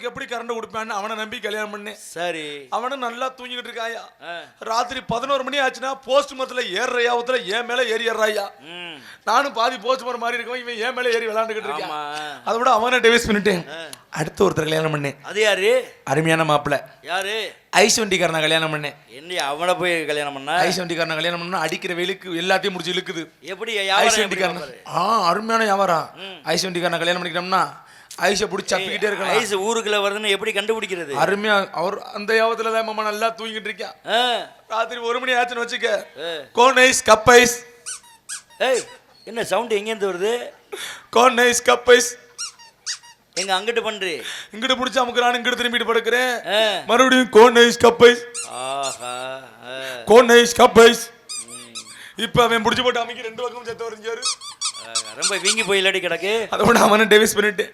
தூங்குறதுக்கு எப்படி கரண்ட் கொடுப்பான்னு அவனை நம்பி கல்யாணம் பண்ணேன். சரி. அவனும் நல்லா தூங்கிட்டு இருக்காயா. ராத்திரி பதினோரு மணி ஆச்சுன்னா போஸ்ட் மரத்துல ஏறுற யாவத்துல என் மேல ஏறி ஏறாயா நானும் பாதி போஸ்ட் மரம் மாதிரி இருக்கவன் இவன் என் மேல ஏறி விளையாண்டுகிட்டு இருக்கான். அதை விட அவனை டிவைஸ் பண்ணிட்டேன். அடுத்து ஒருத்தர் கல்யாணம் பண்ணேன். அது யாரு? அருமையான மாப்பிள்ள யாரு? ஐஸ் வண்டிக்காரனை கல்யாணம் பண்ணேன். என்ன அவனை போய் கல்யாணம் பண்ண? ஐஸ் வண்டிக்காரனை கல்யாணம் பண்ணா அடிக்கிற வெயிலுக்கு எல்லாத்தையும் முடிச்சு இழுக்குது. எப்படி ஐஸ் வண்டிக்காரன்? ஆ அருமையான வியாபாரம் ஐஸ் வண்டிக்காரனை கல்யாணம் பண்ணிக்கிட்டோம்னா ஐஸை பிடிச்சி சப்பிக்கிட்டே இருக்கலாம். ஐஸ் ஊருக்குள்ள வருதுன்னு எப்படி கண்டுபிடிக்கிறது? அருமையா அவர் அந்த யாவத்துல தான் மாமா நல்லா தூங்கிட்டு இருக்கான். ராத்திரி ஒரு மணி ஆச்சுன்னு வச்சுக்க. கோன் ஐஸ் கப் ஐஸ் ஏய் என்ன சவுண்ட் எங்கேருந்து வருது? கோன் ஐஸ் கப் ஐஸ் எங்க அங்கிட்டு பண்றி? இங்கிட்டு பிடிச்சி அமுக்குறான் இங்கிட்டு திரும்பிட்டு படுக்கிறேன். மறுபடியும் கோன் ஐஸ் கப் ஐஸ் ஆஹா. கோன் ஐஸ் கப் ஐஸ் இப்ப அவன் பிடிச்சி போட்டு அமைக்க ரெண்டு பக்கம் செத்து வரைஞ்சாரு ரொம்ப வீங்கி போய் இல்லாடி கிடக்கு. அதோட அவனை டெவிஸ் பண்ணிட்டு.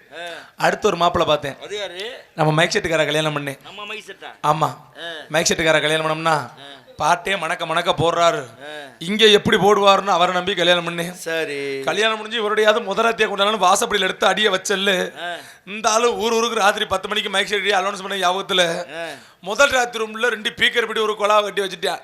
அடுத்து ஒரு மாப்பிள்ளை பார்த்தேன். அது யாரு நம்ம மைக் செட்டுக்கார கல்யாணம் பண்ணேன் நம்ம ஆமா. மைக் செட்டுக்கார கல்யாணம் பண்ணோம்னா பாட்டே மணக்க மணக்க போடுறாரு. இங்க எப்படி போடுவாருன்னு அவரை நம்பி கல்யாணம் பண்ணேன் சரி. கல்யாணம் முடிஞ்சு இவருடையாவது முதலாத்திய கொண்டாலும் வாசப்படியில் எடுத்து அடிய வச்சல்ல. இந்த ஆளு ஊர் ஊருக்கு ராத்திரி பத்து மணிக்கு மைக் செட் அலௌன்ஸ் பண்ண ஞாபகத்துல ஆ. முதல் ராத்திரி ரூம்ல ரெண்டு பீக்கர் படி ஒரு கொலா கட்டி வச்சுட்டேன்.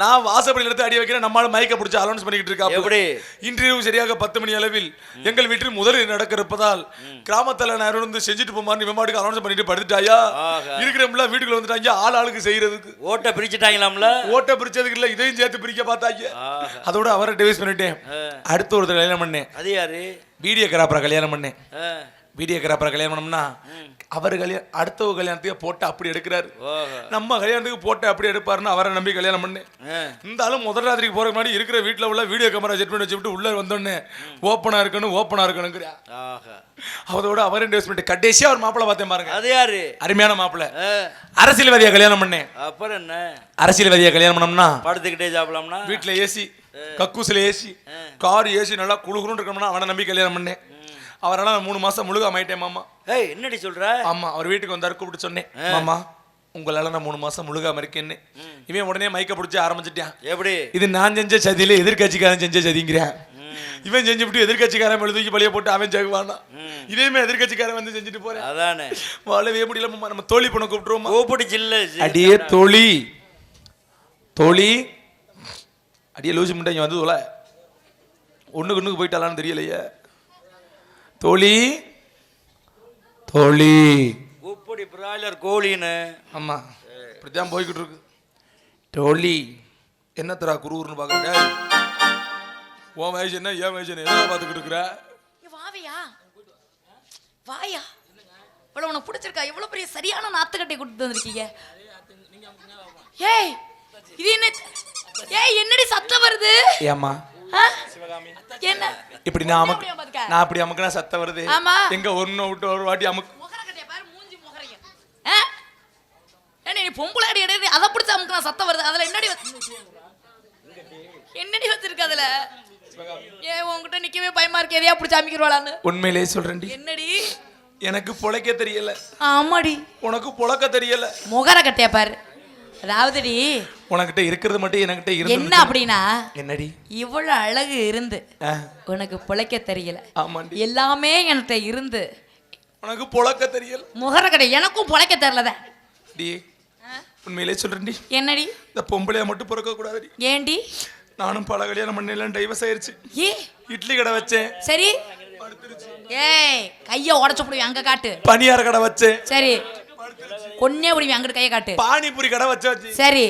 நான் வாசப்படியில் எடுத்து அடி வைக்கிறேன் நம்மளால மைக்க பிடிச்சி அலௌன்ஸ் பண்ணிக்கிட்டு இருக்கா எப்படி? இன்றைய சரியாக பத்து மணி அளவில். எங்கள் வீட்டில் முதலில் நடக்க இருப்பதால் கிராமத்துல நான் இருந்து செஞ்சுட்டு போமான்னு இவன் அலௌன்ஸ் பண்ணிட்டு படுத்துட்டாயா. இருக்கிறவங்கள வீட்டுக்குள்ள வந்துட்டாங்க ஆள் ஆளுக்கு செய்யறதுக்கு. ஓட்ட பிரிச்சுட்டாங்களாம்ல? ஓட்ட பிரிச்சதுக்கு இல்ல இதையும் சேர்த்து பிரிக்க பார்த்தாங்க. அதோட அவரை டிவைஸ் பண்ணிட்டேன். அடுத்து ஒருத்தர் கல்யாணம் பண்ணேன். அது யாரு? வீடியோ கிராப்பரை கல்யாணம் பண்ணேன். வீடியோ கிராப்பரை கல்யாணம் பண்ணோம்னா அவர் கல்யாணம் அடுத்த கல்யாணத்துக்கு போட்டு அப்படி எடுக்கிறாரு. நம்ம கல்யாணத்துக்கு போட்டு அப்படி எடுப்பாருன்னு அவரை நம்பி கல்யாணம் பண்ணேன். ஆளும் முதல் ராத்திரிக்கு போறதுக்கு முன்னாடி இருக்கிற வீட்ல உள்ள வீடியோ கேமரா செட் பண்ணி வச்சுட்டு உள்ள வந்தோடனே ஓப்பனா இருக்கணும் ஓப்பனா இருக்கணுங்கிறியா அதோட அவர் இன்வெஸ்ட்மெண்ட் கடைசியா ஒரு மாப்பிளை பார்த்தேன் பாருங்க. அது யாரு? அருமையான மாப்பிளை. ஆ. அரசியல்வாதியா கல்யாணம் பண்ணேன். அப்புறம் என்ன? அரசியல்வாதியா கல்யாணம் பண்ணோம்னா படுத்துக்கிட்டே சாப்பிடலாம்னா? வீட்டுல ஏசி கக்கூசில ஏசி கார் ஏசி நல்லா குழுகுன்னு இருக்கணும்னா அவனை நம்பி கல்யாணம் பண்ணேன். அவரெல்லாம் நான் மூணு மாசம் முழுக மாயிட்டேன் மாமா. ஏய் என்னடி சொல்ற? ஆமா அவர் வீட்டுக்கு வந்தாரு கூப்பிட்டு சொன்னேன். மாமா உங்களால நான் மூணு மாசம் முழுகாம இருக்கேன்னு. இவன் உடனே மைக்க பிடிச்சி ஆரம்பிச்சிட்டான். எப்படி? இது நான் செஞ்ச சதியில எதிர்கட்சிக்காரன் செஞ்ச சதிங்கிறான். இவன் செஞ்சு விட்டு எதிர்கட்சிக்காரன் மேல தூக்கி பழிய போட்டு அவன் ஜெகுவானா இதேமே எதிர்கட்சிக்காரன் வந்து செஞ்சுட்டு போறேன். அதானே. வாழவே முடியல மாமா. நம்ம தோழி பொண்ணை கூப்பிட்டுருவோமா கூப்பிடு சில்ல அடியே தோழி. தோழி. அடியே லூசி முட்டை இங்க வந்து தொலை ஒண்ணுக்கு ஒண்ணுக்கு போயிட்டாலான்னு தெரியலையே. தோழி? தோழி. கூப்பிடு பிராய்லர் கோழின்னு. ஆமா. இப்படித்தான் போய்கிட்டு இருக்கு. தோழி. என்ன தரா குருன்னு பாக்குறேன் உன் வயசு என்ன என் வயசு என்ன? எதை பார்த்துக்கிட்டு இருக்கிற? வாவியா? வாயா? இவ்வளவு உனக்கு பிடிச்சிருக்கா? இவ்வளவு பெரிய சரியான நாத்துக்கட்டை கூட்டிட்டு வந்திருக்கீங்க. ஏய் இது என்ன ஏய் என்னடி சத்தம் வருது? ஏம்மா? என்ன? இப்படி நான் அமுக்கு? நான் அப்படி அமுக்குனா சத்தம் வருது. எங்க ஒன்னு விட்டு ஒரு வாட்டி அமுக்கு நீ பொம்பளை அடி எடு அதை பிடிச்ச அமுக்குனா சத்தம் வருது. அதுல என்னடி என்னடி வச்சிருக்க அதுல? ஏன் உன்கிட்ட நிக்கவே பயமா இருக்கு. எதையா பிடிச்ச அமைக்கிறவாளான்னு உண்மையிலேயே சொல்றேன்டி. என்னடி? எனக்கு பொழைக்க தெரியல. ஆமாடி. உனக்கு பொழக்க தெரியல. முகர கட்டைய பாரு. அதாவதுடி உனக்கிட்ட இருக்கிறது மட்டும் என்கிட்ட இருந்து என்ன அப்படின்னா என்னடி? இவ்வளவு அழகு இருந்து உனக்கு பிழைக்க தெரியல. எல்லாமே என்கிட்ட இருந்து. உனக்கு பொழக்க தெரியல. முகர கடை எனக்கும் பிழைக்க தெரியலத. டி உண்மையிலே சொல்றேன்டி. என்னடி? இந்த பொம்பளையா மட்டும் பிறக்க கூடாதுடி. ஏண்டி? நானும் பல கல்யாணம் பண்ணலாம் டைவர்ஸ் ஆயிருச்சு. ஏ? இட்லி கடை வச்சேன். சரி. ஏய் கைய உடச்சு போடுவி அங்க காட்டு. பனியார கடை வச்சேன். சரி. கொன்னே விடுவி அங்கிட்டு கைய காட்டு. பானிபூரி கடை வச்சாச்சு. சரி.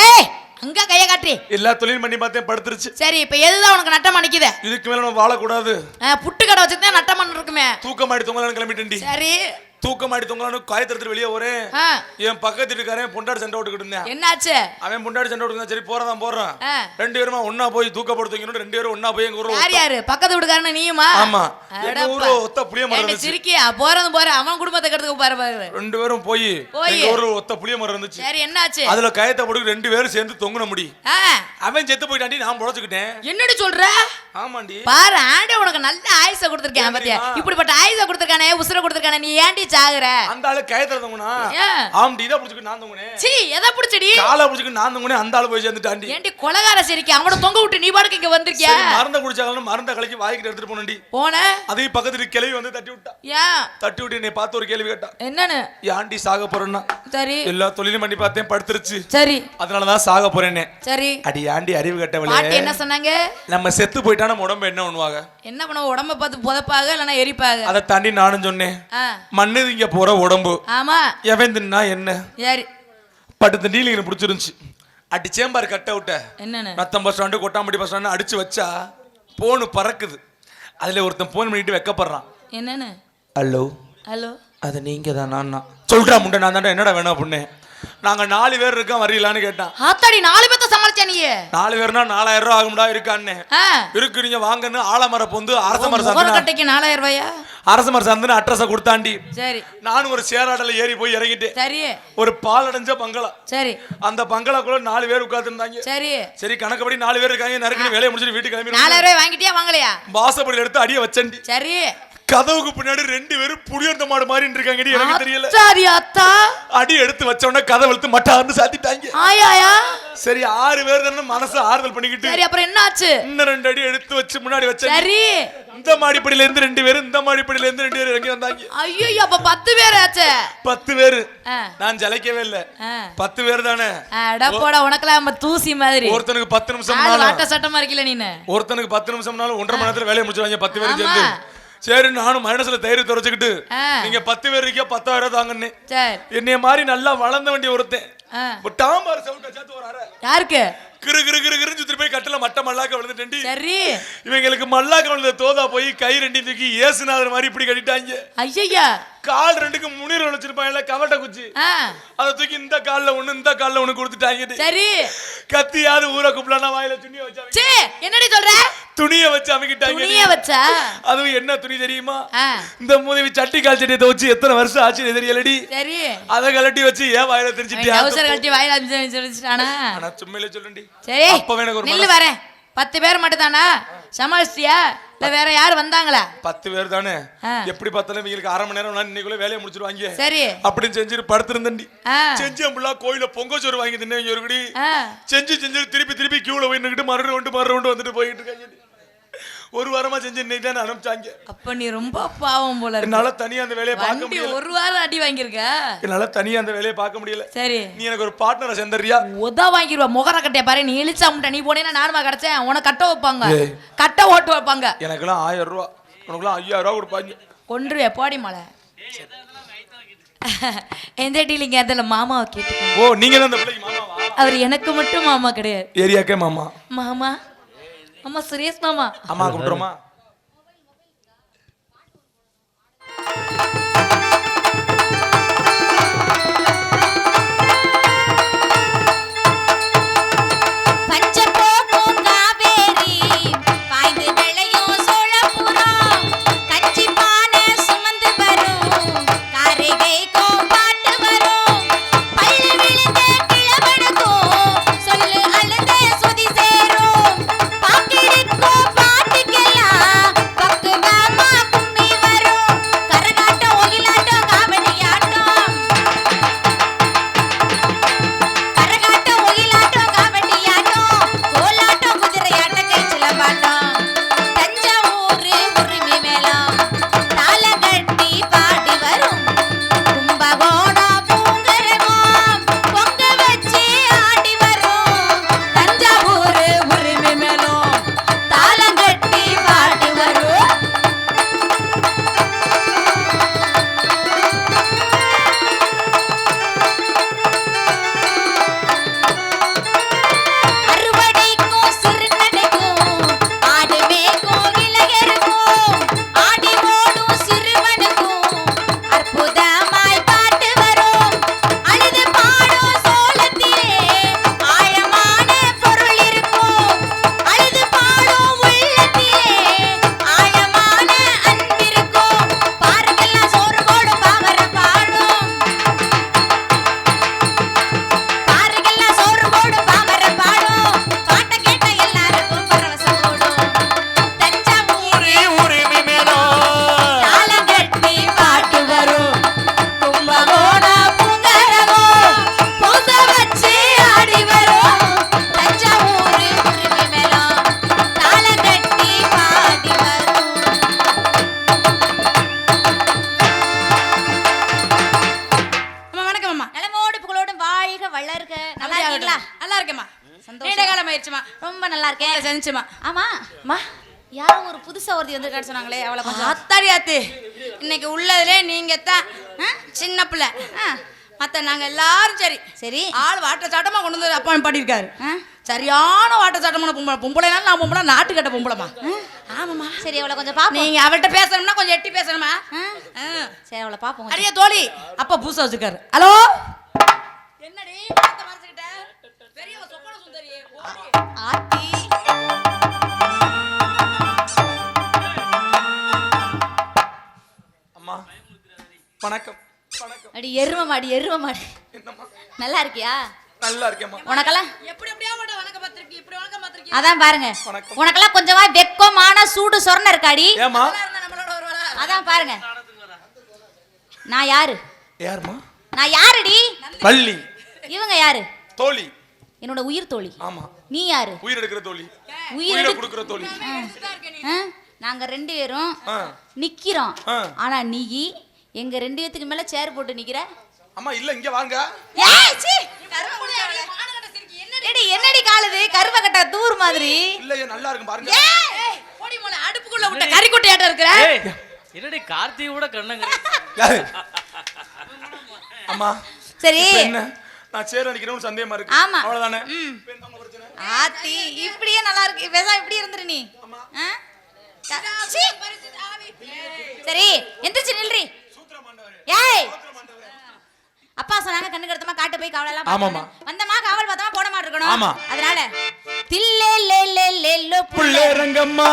ஏய் அங்க கைய காட்டு. எல்லா தொழிலும் பண்ணி பார்த்தேன் படுத்துருச்சு. சரி இப்ப எதுதான் உனக்கு நட்டம் அடிக்குது? இதுக்கு மேல நம்ம வாழக்கூடாது. புட்டு கடை வச்சுதான் நட்டம் இருக்குமே தூக்கமாடி தொங்கலான்னு கிளம்பிட்டேன்டி. சரி. தூக்கமாடி தொங்கலான்னு காயத்திரத்துல வெளியே வரேன் என் பக்கத்து வீட்டுக்காரன் பொண்டாடி சண்டை விட்டுக்கிட்டு இருந்தேன். என்னாச்சு? அவன் பொண்டாடி சண்டை விட்டுருந்தான் சரி போறதான் போறான். ரெண்டு பேருமா ஒண்ணா போய் தூக்கப்படுத்தீங்கன்னு ரெண்டு பேரும் ஒண்ணா போய் எங்க ஊர்ல யார் யாரு? பக்கத்து வீட்டுக்காரன நீயுமா? ஆமா. எங்க. ஊர்ல ஒத்த புளிய மரம் இருந்துச்சு. சிரிக்கியா போறது போற அவன் குடும்பத்தை கெடுத்துக்க பாரு பாரு. ரெண்டு பேரும் போய். எங்க ஊர்ல ஒத்த புளிய மரம் இருந்துச்சு. சரி என்னாச்சு? அதுல கயத்தை போட்டு ரெண்டு பேரும் சேர்ந்து தொங்குன முடி. அவன் செத்து போயிட்டாண்டி நான் பொழைச்சுக்கிட்டேன். என்னடி சொல்ற? ஆமாண்டி. பாரு ஆண்டே உனக்கு நல்ல ஆயுச கொடுத்துருக்கேன் பாத்தியா? இப்படிப்பட்ட ஆயுச கொடுத்துருக்கானே உசுர கொடுத்துருக்கானே நீ ஏன்டி சாகுற அந்த ஆளு கயத்துல தங்குனா? ஆம்டி இதை புடிச்சுக்கிட்டு நான் தங்குனே சீ எதை பிடிச்சடி? காலை புடிச்சுக்கிட்டு நான் தங்குனே அந்த ஆளு போய் சேர்ந்துட்டாண்டி. ஏண்டி கொலகார சரிக்கு அவன தொங்க விட்டு நீ பாட்டுக்கு இங்க வந்திருக்கியா? மருந்த குடிச்சாலும் மருந்த கலக்கி வாய்க்கிட்டு எடுத்துட்டு போனண்டி போன? அதையும் பக்கத்துல கிளவி வந்து தட்டி விட்டா. ஏன் தட்டி விட்டு என்னை பார்த்து ஒரு கேள்வி கேட்டா. என்னன்னு? ஏன்டி சாக போறேன்னா? சரி. எல்லா தொழிலும் பண்ணி பார்த்தேன் படுத்துருச்சு. சரி. அதனாலதான் சாக போறேனே சரி. அடி ஆண்டி அறிவு கட்டவளே? என்ன சொன்னாங்க? நம்ம செத்து போயிட்டா நம்ம உடம்பு என்ன பண்ணுவாங்க என்ன பண்ண உடம்ப பார்த்து புதைப்பாக இல்லைன்னா எரிப்பாக? அதை தாண்டி நானும் சொன்னேன். மண்ணு இங்க போற உடம்பு. ஆமா. எவன் தின்னா என்ன? சரி பட்டு டீலிங் எனக்கு பிடிச்சிருந்துச்சு. அடி சேம்பார் கட்ட விட்ட என்னன்னு? Natham bus stand Kottampatti bus stand அடிச்சு வச்சா போனு பறக்குது. அதுல ஒருத்தன் போன் பண்ணிட்டு வெக்கப்படுறான். என்னன்னு? ஹலோ? ஹலோ? அது நீங்க தான் நான் சொல்றா முண்டை நான் தாண்டா என்னடா வேணும் அப்படின்னு. நாங்க நாலு பேர் இருக்கோம் வரீங்களான்னு கேட்டான். ஆத்தாடி நாலு பேத்த சமாளிச்சா நீ? நாலு பேர்னா நாலாயிரம் ரூபா ஆகும்டா இருக்கான்னு. இருக்கு நீங்க வாங்கன்னு ஆலமர பொந்து அரச மர சந்தன கட்டைக்கு நாலாயிரம் ரூபாயா? அரச மர சந்தன அட்ரஸ கொடுத்தாண்டி. சரி. நானும் ஒரு சேராடல ஏறி போய் இறங்கிட்டேன் சரி. ஒரு பால் அடைஞ்ச பங்களா. சரி. அந்த பங்களாக்குள்ள நாலு பேர் உட்கார்ந்துருந்தாங்க. சரி. சரி கணக்குப்படி நாலு பேர் இருக்காங்க நறுக்குன்னு வேலையை முடிச்சுட்டு வீட்டுக்கு கிளம்பி நாலாயிரம் ரூபாய் வாங்கிட்டியா வாங்கலையா? வாசப்படியில் எடுத்து அடிய வச்சண்டி சரி. கதவுக்கு பின்னாடி ரெண்டு பேரும் புளியர்ந்த மாடு மாதிரி இருக்காங்கடி எனக்கு தெரியல. சரி அத்தா அடி எடுத்து வச்ச உடனே கதவை இழுத்து மட்டார்னு சாத்திட்டாங்க. ஆயாயா? சரி ஆறு பேர் தானே மனசு ஆறுதல் பண்ணிக்கிட்டு சரி அப்புறம் என்ன ஆச்சு இன்னும் ரெண்டு அடி எடுத்து வச்சு முன்னாடி வச்சேன். சரி. இந்த மாடிப்படியில இருந்து ரெண்டு பேரும் இந்த மாடிப்படியில இருந்து ரெண்டு பேரும் இறங்கி வந்தாங்க. ஐயோ அப்ப பத்து பேர் ஆச்சு? பத்து பேரு. நான் ஜலைக்கவே இல்ல. பத்து பேர் தானே. அட போடா நம்ம தூசி மாதிரி. ஒருத்தனுக்கு பத்து நிமிஷம் சட்டமா இருக்கல நீனு. ஒருத்தனுக்கு பத்து நிமிஷம்னாலும் ஒன்றரை மணி நேரத்துல வேலையை முடிச்சிருவாங்க பத்து ஆமா. சேர்ந்து. சரி நானும் மைனஸ்ல தைரியத்தை துறைச்சுக்கிட்டு. நீங்க பத்து பேர் இருக்கா பத்தாயிரம் தாங்கன்னு. என்னைய மாதிரி நல்லா வளர்ந்த வேண்டிய ஒருத்தன். டாம்பார் சவுண்ட சேர்த்து ஒரு அரை யாருக்கு? கிரு கிரு கிரு கிருன்னு சுத்தி போய் கட்டில மட்ட மல்லாக்க விழுந்துட்டேன்டி. சரி. இவங்களுக்கு மல்லாக்க விழுந்த தோதா போய் கை ரெண்டையும் தூக்கி ஏசுநாதர் மாதிரி இப்படி கட்டிட்டாங்க. ஐயா கால் ரெண்டுக்கு முனீர் வச்சிருப்பாங்கல்ல கவட்ட குச்சி. அதை தூக்கி இந்த கால்ல ஒண்ணு இந்த கால்ல ஒண்ணு கொடுத்துட்டாங்க சரி. கத்தியாவது ஊரை குப்பலானா வாயில துணிய வச்சு என்னடி சொல்ற? துணிய வச்சு அமைக்கிட்டாங்க துணிய வச்சா? அதுவும் என்ன துணி தெரியுமா? இந்த மூதவி சட்டி கால் சட்டியை துவச்சு எத்தனை வருஷம் ஆச்சு தெரியலடி. சரி. அதை கலட்டி வச்சு ஏன் வாயில தெரிஞ்சுட்டியா? டவுசர் கழட்டி வாயில அமிச்சு வச்சுட்டானா ஆனா சும்மையில சொல்லுண்டி. சரி. அப்பவே எனக்கு ஒரு நில்லு வரேன். பத்து பேர் மட்டும் தானா சமாளிச்சிட்டியா? இல்ல வேற யார் வந்தாங்களா? பத்து பேர் தானே. எப்படி பார்த்தாலும் இவங்களுக்கு அரை மணி நேரம் இன்னைக்குள்ள வேலையை முடிச்சிருவாங்க. சரி. அப்படின்னு செஞ்சுட்டு படுத்திருந்தண்டி. செஞ்சு புள்ளா கோயில பொங்க சோறு வாங்கி தின்னவங்க ஒரு குடி. செஞ்சு செஞ்சு திருப்பி திருப்பி கியூல போய் நின்னுக்கிட்டு மறுபடியும் கொண்டு மறுபடியும் வந்துட்டு போயிட்டு இருக்காங்க. ஒரு வாரமா செஞ்சு இன்னைக்கு தான் அனுப்பிச்சாங்க. அப்ப நீ ரொம்ப பாவம் போல என்னால தனியா அந்த வேலையை பார்க்க முடியல. ஒரு வாரம் அடி வாங்கியிருக்க? என்னால தனியா அந்த வேலையை பார்க்க முடியல. சரி. நீ எனக்கு ஒரு பார்ட்னரை சேர்ந்தறியா உதா வாங்கிடுவா முகர கட்டைய பாரு நீ இழிச்சா முட்டை நீ போனேன்னா நானுமா கிடைச்சேன் உனக்கு கட்ட வைப்பாங்க. கட்ட ஓட்டு வைப்பாங்க. எனக்கெல்லாம் ஆயிரம் ரூபா. உனக்குலாம் ஐயாயிரம் ரூபா கொடுப்பாங்க. கொன்றுவே போடி மலை. எந்த டீலிங்க அதில் மாமாவை கேட்டுக்கோங்க. ஓ நீங்க தான் அந்த பிள்ளைக்கு மாமாவா? அவர் எனக்கு மட்டும் மாமா கிடையாது. ஏரியாக்கே மாமா. மாமா? அம்மா சுரேஷ் மாமா. அம்மா கூப்பிடுறோமா செஞ்சுமா ஆமா. அம்மா யாரோ ஒரு புதுசா ஒருத்தி வந்திருக்கான்னு சொன்னாங்களே அவளை கொஞ்சம் அத்தாடி ஆத்து இன்னைக்கு உள்ளதுலே நீங்க தான் சின்ன பிள்ளை. ஆ, மத்த நாங்க எல்லாரும் சரி. சரி. ஆள் வாட்ட சாட்டமா கொண்டு வந்து அப்பா பண்ணிருக்காரு ஆ, சரியான வாட்ட சாட்டமான பொம்பளை. பொம்பளைனாலும் நான் பொம்பளை நாட்டு கட்ட பொம்பளைமா ஆமாம்மா. சரி அவளை கொஞ்சம் பாப்போம். நீங்க அவள்கிட்ட பேசணும்னா கொஞ்சம் எட்டி பேசணுமா. சரி அவளை கொஞ்சம். அடியே தோழி. அப்பா பூசா வச்சிருக்காரு. ஹலோ? என்னடி. ஆத்தி. வணக்கம். வணக்கம் அடி எரும மாடி எரும மாடி. நல்லா இருக்கியா? நல்லா இருக்கேம்மா. உனக்கெல்லாம்? எப்படி எப்படியா மட்டும் வணக்கம் பார்த்திருக்கீ இப்படி வணக்கம் பார்த்திருக்கீ அதான் பாருங்க. உனக்கெல்லாம் கொஞ்சமா வெக்கமான சூடு சொரண இருக்காடி. ஏமா இருந்தா நம்மளோட வருவாளா அதான் பாருங்க. நான் யாரு? யாருமா நான் யாருடி? பள்ளி. இவங்க யாரு? தோழி. என்னோட உயிர் தோழி. ஆமா. நீ யாரு? உயிர் எடுக்கிற தோழி. உயிர் கொடுக்கிற தோழி. ஆ? நாங்க ரெண்டு பேரும். நிக்கிறோம். ஆனா நீ எங்க ரெண்டு பேத்துக்கு மேல சேர் போட்டு நிக்கிற? அம்மா இல்ல இங்க வாங்க. என்னடி காலுது? கருவக்கட்டை தூர் மாதிரி. இல்ல நல்லா இருக்கும் பாருங்க. ஏய், போடி மோளை, அடுப்புக்குள்ள விட்ட கறிக்குட்டையாட்டம் இருக்கிற? ஏய், என்னடி கார்த்திகை கூட கண்ணங்க? அம்மா சரி. நான் சேர் அடிக்கிறேன்னு சந்தேகமா இருக்கு. ஆமா. அவ்வளவுதானே? ஆத்தி இப்படியே நல்லா இருக்கு. இப்படி இருந்துரு நீ. சரி எந்திரிச்சு நில்றி ஏய் அப்பா சொன்னாங்க கண்ணு கருத்தமா காட்டு போய் காவல் எல்லாம். பார்க்கணும். வந்தமா காவல் பார்த்தமா போட ஆமா. மாட்டிருக்கணும் அதனால தில்லே லே லே லே லோ புள்ளே. புள்ளேரங்கம்மா.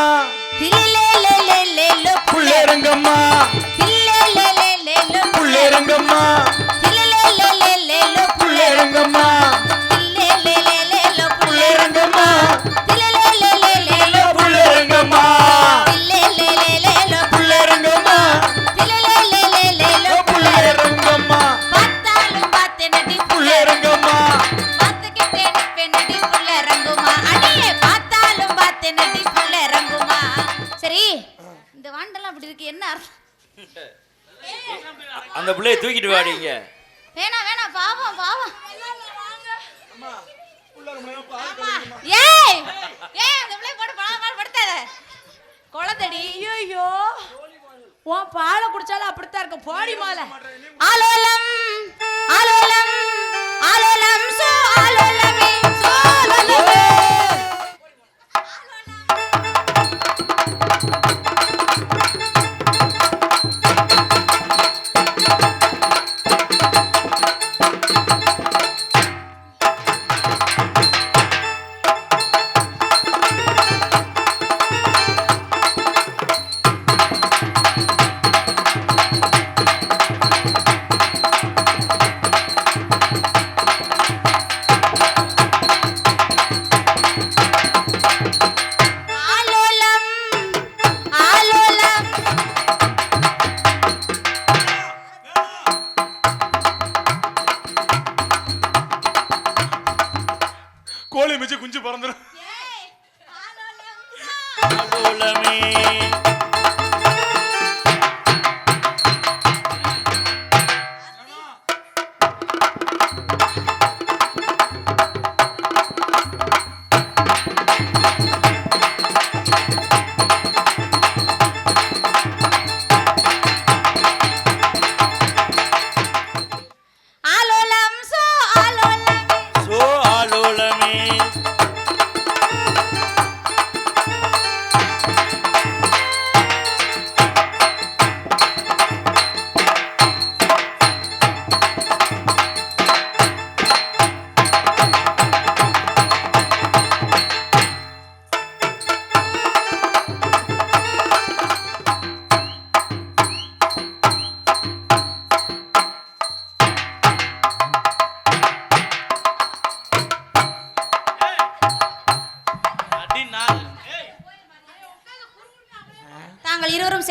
தில்லே லே லே லே லோ புள்ளே. புள்ளேரங்கம்மா. தில்லே லே லே லே லோ புள்ளே. புள்ளேரங்கம்மா. தில்லே லே லே லே லோ புள்ளே. புள்ளேரங்கம்மா. உன் பாலை குடிச்சாலும் அப்படித்தான் இருக்கும். போடி மாலை. ஆலோலம் ஆலோலம் ஆலோலம் கோழி மிச்சு குஞ்சு பறந்துடும்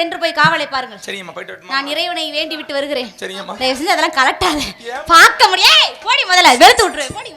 சென்று போய் காவலை பாருங்கள். சரிங்கம்மா போயிட்டு? நான் இறைவனை வேண்டி விட்டு வருகிறேன். சரிங்கம்மா. தயவு செஞ்சு அதெல்லாம் கலட்டாத. பார்க்க முடியே போடி முதல்ல. வெளுத்து விட்டுரு. போடி